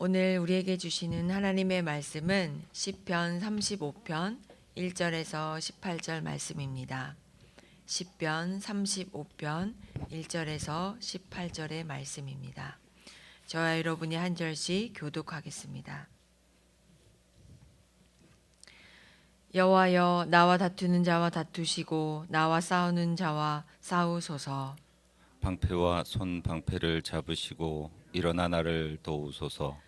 오늘 우리에게 주시는 하나님의 말씀은 시편 35편 1절에서 18절 말씀입니다. 시편 35편 1절에서 18절의 말씀입니다. 저와 여러분이 한 절씩 교독하겠습니다. 여호와여 나와 다투는 자와 다투시고 나와 싸우는 자와 싸우소서 방패와 손 방패를 잡으시고 일어나 나를 도우소서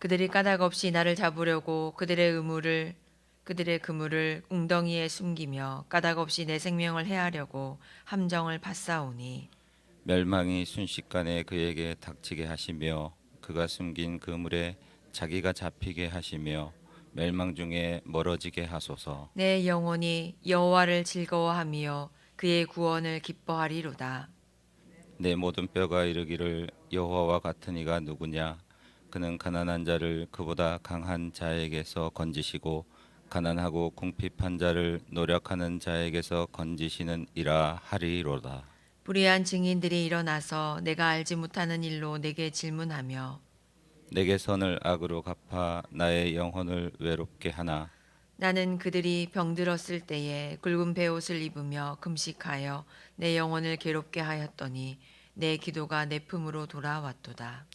그들이 까닭 없이 나를 잡으려고 그들의 의무를 그들의 그물을 웅덩이에 숨기며 까닭 없이 내 생명을 해하려고 함정을 받사오니 멸망이 순식간에 그에게 닥치게 하시며 그가 숨긴 그물에 자기가 잡히게 하시며 멸망 중에 멀어지게 하소서. 내 영혼이 여호와를 즐거워하며 그의 구원을 기뻐하리로다. 내 모든 뼈가 이르기를 여호와와 같은 이가 누구냐 그는 가난한 자를 그보다 강한 자에게서 건지시고 가난하고 궁핍한 자를 노력하는 자에게서 건지시는 이라 하리로다 불의한 증인들이 일어나서 내가 알지 못하는 일로 내게 질문하며 내게 선을 악으로 갚아 나의 영혼을 외롭게 하나 나는 그들이 병들었을 때에 굵은 베옷을 입으며 금식하여 내 영혼을 괴롭게 하였더니 내 기도가 내 품으로 돌아왔도다.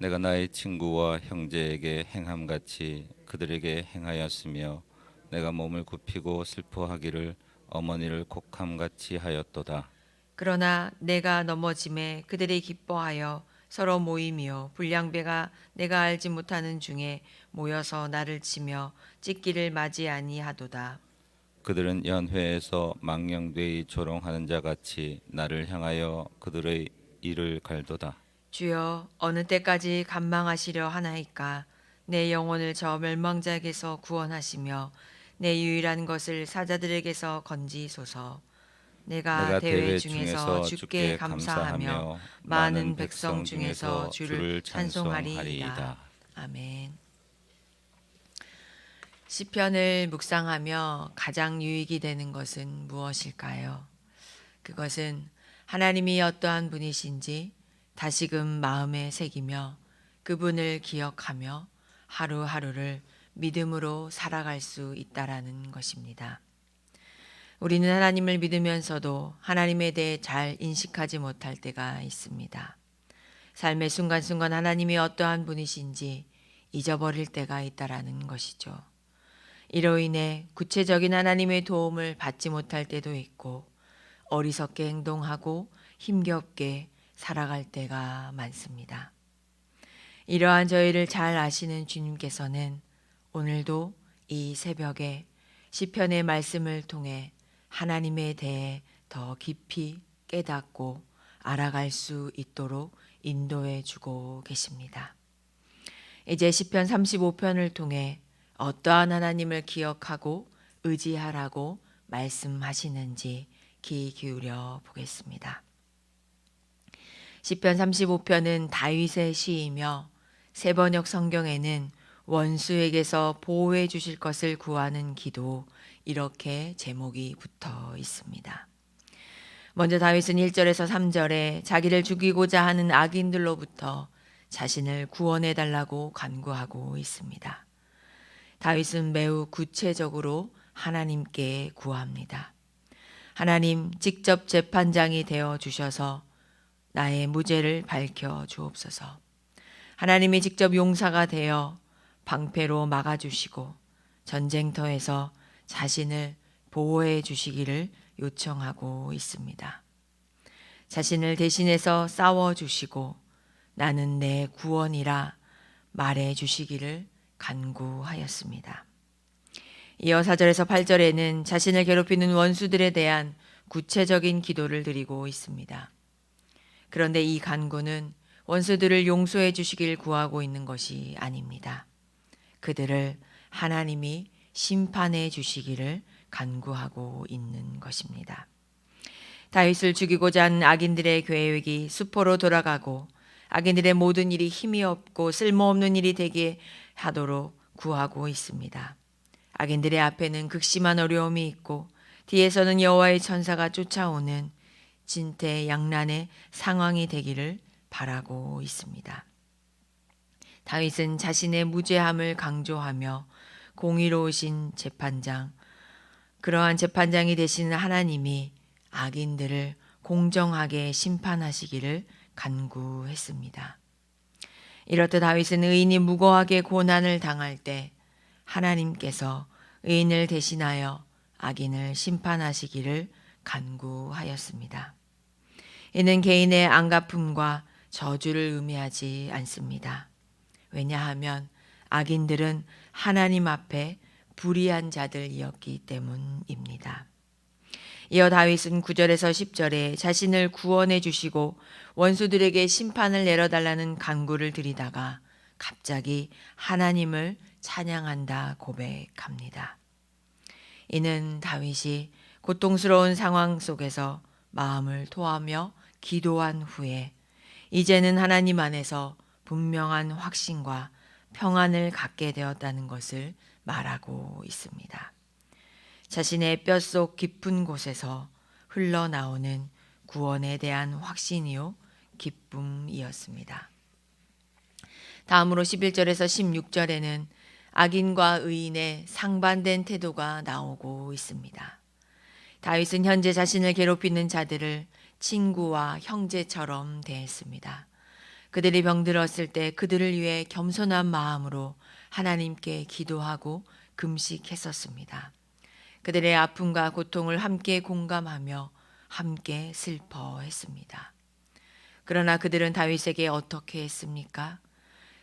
내가 나의 친구와 형제에게 행함 같이 그들에게 행하였으며 내가 몸을 굽히고 슬퍼하기를 어머니를 곡함 같이 하였도다 그러나 내가 넘어짐에 그들이 기뻐하여 서로 모이며 불량배가 내가 알지 못하는 중에 모여서 나를 치며 찢기를 맞이 아니하도다. 그들은 연회에서 망령되이 조롱하는 자 같이 나를 향하여 그들의 이를 갈도다. 주여 어느 때까지 간망하시려 하나이까 내 영혼을 저 멸망자에게서 구원하시며 내 유일한 것을 사자들에게서 건지소서 내가, 내가 대회 중에서 주께 감사하며 많은 백성 중에서 주를 찬송하리이다. 아멘 시편을 묵상하며 가장 유익이 되는 것은 무엇일까요? 그것은 하나님이 어떠한 분이신지 다시금 마음에 새기며 그분을 기억하며 하루하루를 믿음으로 살아갈 수 있다라는 것입니다. 우리는 하나님을 믿으면서도 하나님에 대해 잘 인식하지 못할 때가 있습니다. 삶의 순간순간 하나님이 어떠한 분이신지 잊어버릴 때가 있다라는 것이죠. 이로 인해 구체적인 하나님의 도움을 받지 못할 때도 있고 어리석게 행동하고 힘겹게 살아갈 때가 많습니다. 이러한 저희를 잘 아시는 주님께서는 오늘도 이 새벽에 시편의 말씀을 통해 하나님에 대해 더 깊이 깨닫고 알아갈 수 있도록 인도해 주고 계십니다. 이제 시편 35편을 통해 어떠한 하나님을 기억하고 의지하라고 말씀하시는지 귀 기울여 보겠습니다. 시편 35편은 다윗의 시이며 세번역 성경에는 원수에게서 보호해 주실 것을 구하는 기도 이렇게 제목이 붙어 있습니다. 먼저 다윗은 1절에서 3절에 자기를 죽이고자 하는 악인들로부터 자신을 구원해 달라고 간구하고 있습니다. 다윗은 매우 구체적으로 하나님께 구합니다. 하나님 직접 재판장이 되어 주셔서 나의 무죄를 밝혀 주옵소서. 하나님이 직접 용사가 되어 방패로 막아 주시고 전쟁터에서 자신을 보호해 주시기를 요청하고 있습니다. 자신을 대신해서 싸워 주시고 나는 내 구원이라 말해 주시기를 간구하였습니다. 이어 4절에서 8절에는 자신을 괴롭히는 원수들에 대한 구체적인 기도를 드리고 있습니다. 그런데 이 간구는 원수들을 용서해 주시길 구하고 있는 것이 아닙니다. 그들을 하나님이 심판해 주시기를 간구하고 있는 것입니다. 다윗을 죽이고자 하는 악인들의 계획이 수포로 돌아가고 악인들의 모든 일이 힘이 없고 쓸모없는 일이 되게 하도록 구하고 있습니다. 악인들의 앞에는 극심한 어려움이 있고 뒤에서는 여호와의 천사가 쫓아오는 진퇴 양난의 상황이 되기를 바라고 있습니다. 다윗은 자신의 무죄함을 강조하며 공의로우신 재판장, 그러한 재판장이 되시는 하나님이 악인들을 공정하게 심판하시기를 간구했습니다. 이렇듯 다윗은 의인이 무고하게 고난을 당할 때 하나님께서 의인을 대신하여 악인을 심판하시기를 간구하였습니다. 이는 개인의 안갚음과 저주를 의미하지 않습니다. 왜냐하면 악인들은 하나님 앞에 불의한 자들이었기 때문입니다. 이어 다윗은 9절에서 10절에 자신을 구원해 주시고 원수들에게 심판을 내려달라는 간구를 드리다가 갑자기 하나님을 찬양한다 고백합니다. 이는 다윗이 고통스러운 상황 속에서 마음을 토하며 기도한 후에 이제는 하나님 안에서 분명한 확신과 평안을 갖게 되었다는 것을 말하고 있습니다. 자신의 뼛속 깊은 곳에서 흘러나오는 구원에 대한 확신이요 기쁨이었습니다. 다음으로 11절에서 16절에는 악인과 의인의 상반된 태도가 나오고 있습니다. 다윗은 현재 자신을 괴롭히는 자들을 친구와 형제처럼 대했습니다. 그들이 병들었을 때 그들을 위해 겸손한 마음으로 하나님께 기도하고 금식했었습니다. 그들의 아픔과 고통을 함께 공감하며 함께 슬퍼했습니다. 그러나 그들은 다윗에게 어떻게 했습니까?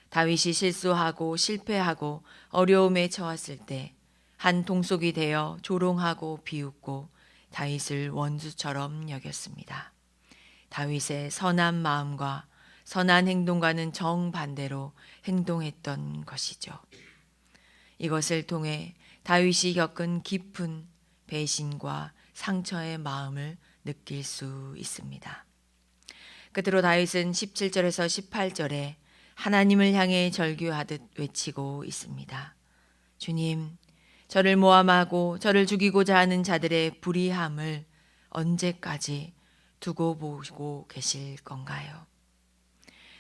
다윗이 실수하고 실패하고 어려움에 처했을 때한 통속이 되어 조롱하고 비웃고 다윗을 원수처럼 여겼습니다. 다윗의 선한 마음과 선한 행동과는 정반대로 행동했던 것이죠. 이것을 통해 다윗이 겪은 깊은 배신과 상처의 마음을 느낄 수 있습니다. 끝으로 다윗은 17절에서 18절에 하나님을 향해 절규하듯 외치고 있습니다. 주님, 저를 모함하고 저를 죽이고자 하는 자들의 불의함을 언제까지 두고 보고 계실 건가요?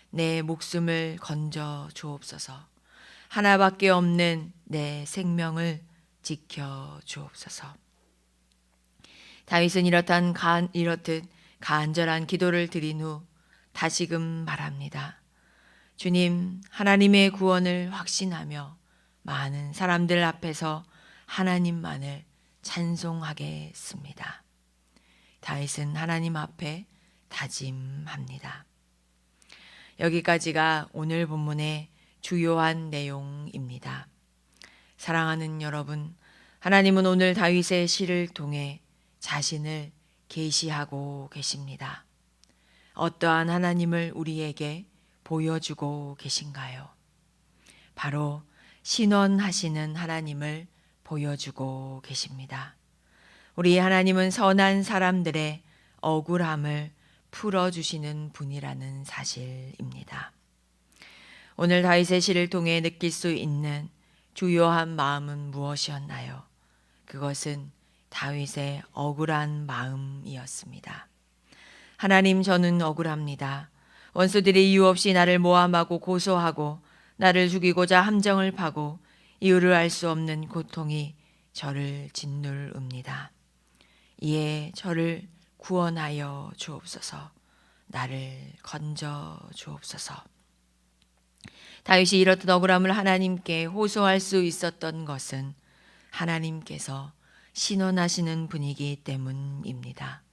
내 목숨을 건져 주옵소서. 하나밖에 없는 내 생명을 지켜 주옵소서. 다윗은 이렇단 간, 이렇듯 간절한 기도를 드린 후 다시금 말합니다. 주님, 하나님의 구원을 확신하며 많은 사람들 앞에서 하나님만을 찬송하겠습니다. 다윗은 하나님 앞에 다짐합니다. 여기까지가 오늘 본문의 주요한 내용입니다. 사랑하는 여러분, 하나님은 오늘 다윗의 시를 통해 자신을 계시하고 계십니다. 어떠한 하나님을 우리에게 보여주고 계신가요? 바로 신원하시는 하나님을 보여주고 계십니다. 우리 하나님은 선한 사람들의 억울함을 풀어주시는 분이라는 사실입니다. 오늘 다윗의 시를 통해 느낄 수 있는 주요한 마음은 무엇이었나요? 그것은 다윗의 억울한 마음이었습니다. 하나님, 저는 억울합니다. 원수들이 이유 없이 나를 모함하고 고소하고 나를 죽이고자 함정을 파고 이유를 알 수 없는 고통이 저를 짓누릅니다. 이에 저를 구원하여 주옵소서. 나를 건져 주옵소서. 다윗이 이렇듯 억울함을 하나님께 호소할 수 있었던 것은 하나님께서 신원하시는 분이기 때문입니다.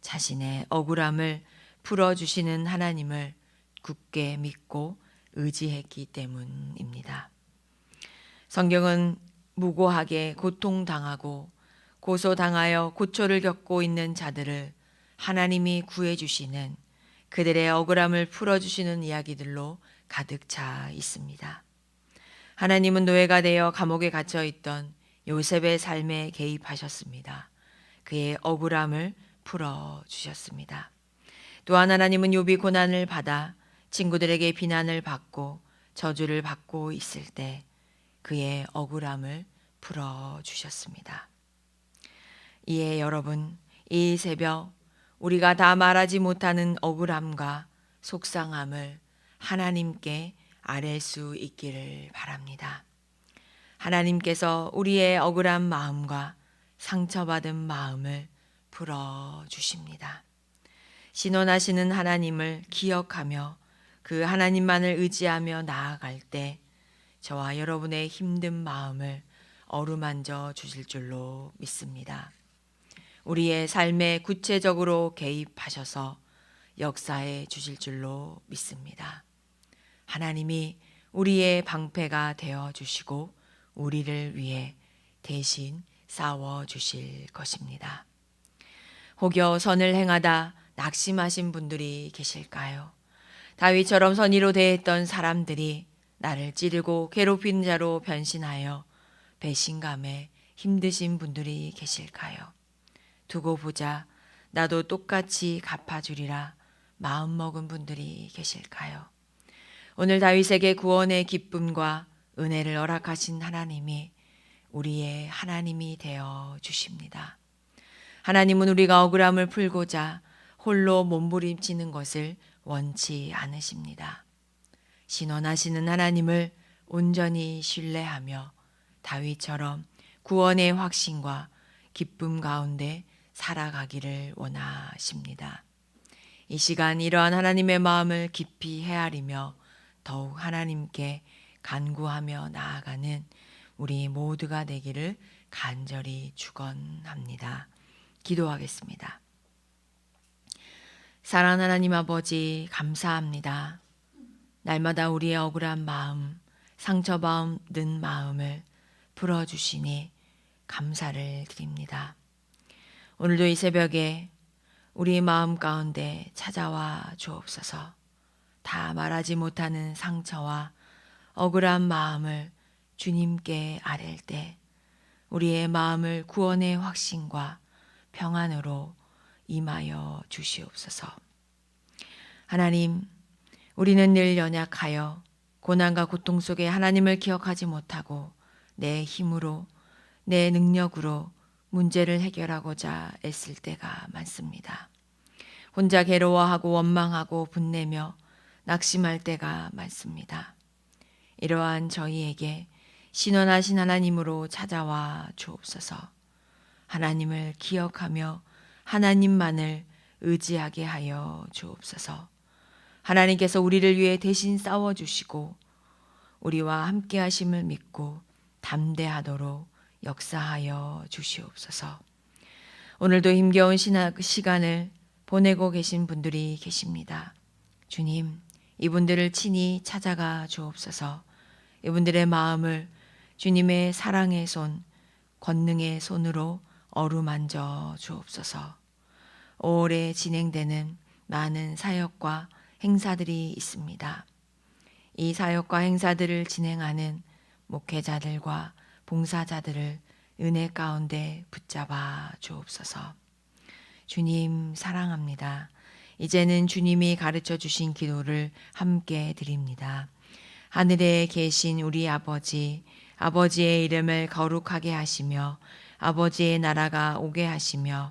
자신의 억울함을 풀어주시는 하나님을 굳게 믿고 의지했기 때문입니다. 성경은 무고하게 고통당하고 고소당하여 고초를 겪고 있는 자들을 하나님이 구해주시는 그들의 억울함을 풀어주시는 이야기들로 가득 차 있습니다. 하나님은 노예가 되어 감옥에 갇혀 있던 요셉의 삶에 개입하셨습니다. 그의 억울함을 풀어 주셨습니다. 또한 하나님은 욥이 고난을 받아 친구들에게 비난을 받고 저주를 받고 있을 때 그의 억울함을 풀어 주셨습니다. 이에 여러분, 이 새벽 우리가 다 말하지 못하는 억울함과 속상함을 하나님께 아랠 수 있기를 바랍니다. 하나님께서 우리의 억울한 마음과 상처받은 마음을 풀어 주십니다. 신원하시는 하나님을 기억하며 그 하나님만을 의지하며 나아갈 때 저와 여러분의 힘든 마음을 어루만져 주실 줄로 믿습니다. 우리의 삶에 구체적으로 개입하셔서 역사해 주실 줄로 믿습니다. 하나님이 우리의 방패가 되어 주시고 우리를 위해 대신 싸워 주실 것입니다. 혹여 선을 행하다 낙심하신 분들이 계실까요? 다윗처럼 선의로 대했던 사람들이 나를 찌르고 괴롭힌 자로 변신하여 배신감에 힘드신 분들이 계실까요? 두고 보자 나도 똑같이 갚아주리라 마음먹은 분들이 계실까요? 오늘 다윗에게 구원의 기쁨과 은혜를 허락하신 하나님이 우리의 하나님이 되어 주십니다. 하나님은 우리가 억울함을 풀고자 홀로 몸부림치는 것을 원치 않으십니다. 신원하시는 하나님을 온전히 신뢰하며 다윗처럼 구원의 확신과 기쁨 가운데 살아가기를 원하십니다. 이 시간 이러한 하나님의 마음을 깊이 헤아리며 더욱 하나님께 간구하며 나아가는 우리 모두가 되기를 간절히 축원합니다. 기도하겠습니다. 사랑 하나님 아버지 감사합니다. 날마다 우리의 억울한 마음, 상처받은 마음을 풀어주시니 감사를 드립니다. 오늘도 이 새벽에 우리 마음 가운데 찾아와 주옵소서. 다 말하지 못하는 상처와 억울한 마음을 주님께 아랠 때 우리의 마음을 구원의 확신과 평안으로 임하여 주시옵소서. 하나님, 우리는 늘 연약하여 고난과 고통 속에 하나님을 기억하지 못하고 내 힘으로, 내 능력으로 문제를 해결하고자 애쓸 때가 많습니다. 혼자 괴로워하고 원망하고 분내며 낙심할 때가 많습니다. 이러한 저희에게 신원하신 하나님으로 찾아와 주옵소서. 하나님을 기억하며 하나님만을 의지하게 하여 주옵소서. 하나님께서 우리를 위해 대신 싸워 주시고 우리와 함께 하심을 믿고 담대하도록 역사하여 주시옵소서. 오늘도 힘겨운 시간을 보내고 계신 분들이 계십니다. 주님, 이분들을 친히 찾아가 주옵소서. 이분들의 마음을 주님의 사랑의 손, 권능의 손으로 어루만져 주옵소서. 올해 진행되는 많은 사역과 행사들이 있습니다. 이 사역과 행사들을 진행하는 목회자들과 봉사자들을 은혜 가운데 붙잡아 주옵소서. 주님 사랑합니다. 이제는 주님이 가르쳐 주신 기도를 함께 드립니다. 하늘에 계신 우리 아버지, 아버지의 이름을 거룩하게 하시며 아버지의 나라가 오게 하시며